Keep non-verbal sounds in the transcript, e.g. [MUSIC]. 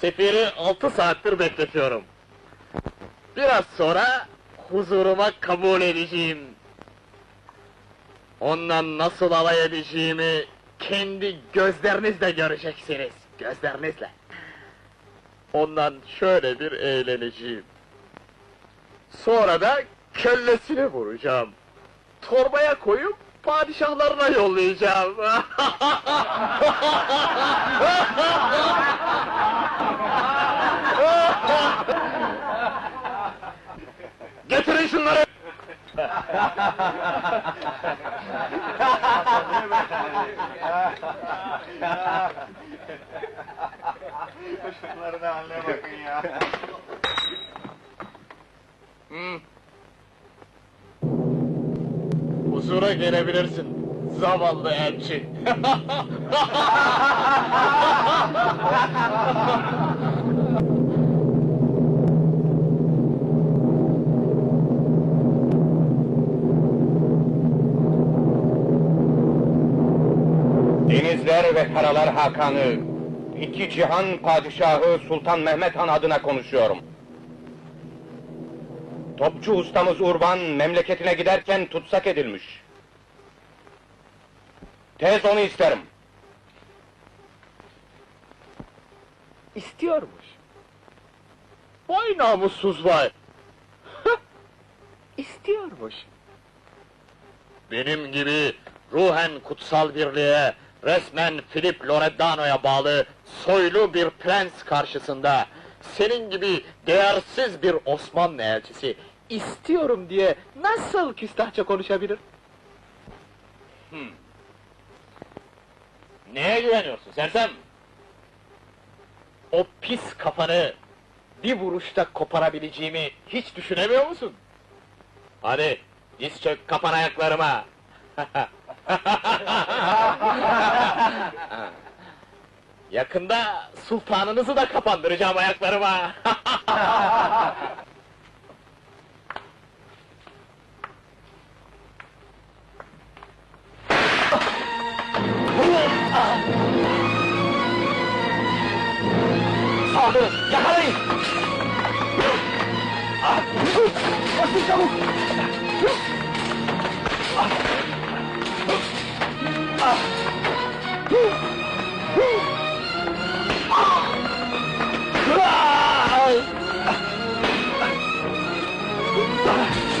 Sefiri altı saattir bekletiyorum. Biraz sonra huzuruma kabul edeceğim. Ondan nasıl alay edeceğimi kendi gözlerinizle göreceksiniz. Gözlerinizle. Ondan şöyle bir eğleneceğim. Sonra da kellesini vuracağım. Torbaya koyup padişahlarına yollayacağım. [LAUGHS] Getirin şunları! Çocukların haline bakın ya. Hmm. Huzura gelebilirsin. Zavallı elçi. [LAUGHS] Denizler ve karalar Hakanı, iki cihan padişahı Sultan Mehmet Han adına konuşuyorum. Topçu ustamız Urban memleketine giderken tutsak edilmiş. Tez onu isterim. İstiyormuş. Vay namussuz vay! [LAUGHS] İstiyormuş. Benim gibi ruhen kutsal birliğe, resmen Filip Loredano'ya bağlı soylu bir prens karşısında, senin gibi değersiz bir Osmanlı elçisi, istiyorum diye nasıl küstahça konuşabilir? Hmm. Neye güveniyorsun sersem? O pis kafanı bir vuruşta koparabileceğimi hiç düşünemiyor musun? Hadi diz çök kapan ayaklarıma. [LAUGHS] Yakında sultanınızı da kapandıracağım ayaklarıma. Saldırın, yakalayın! Koşun çabuk! Ah.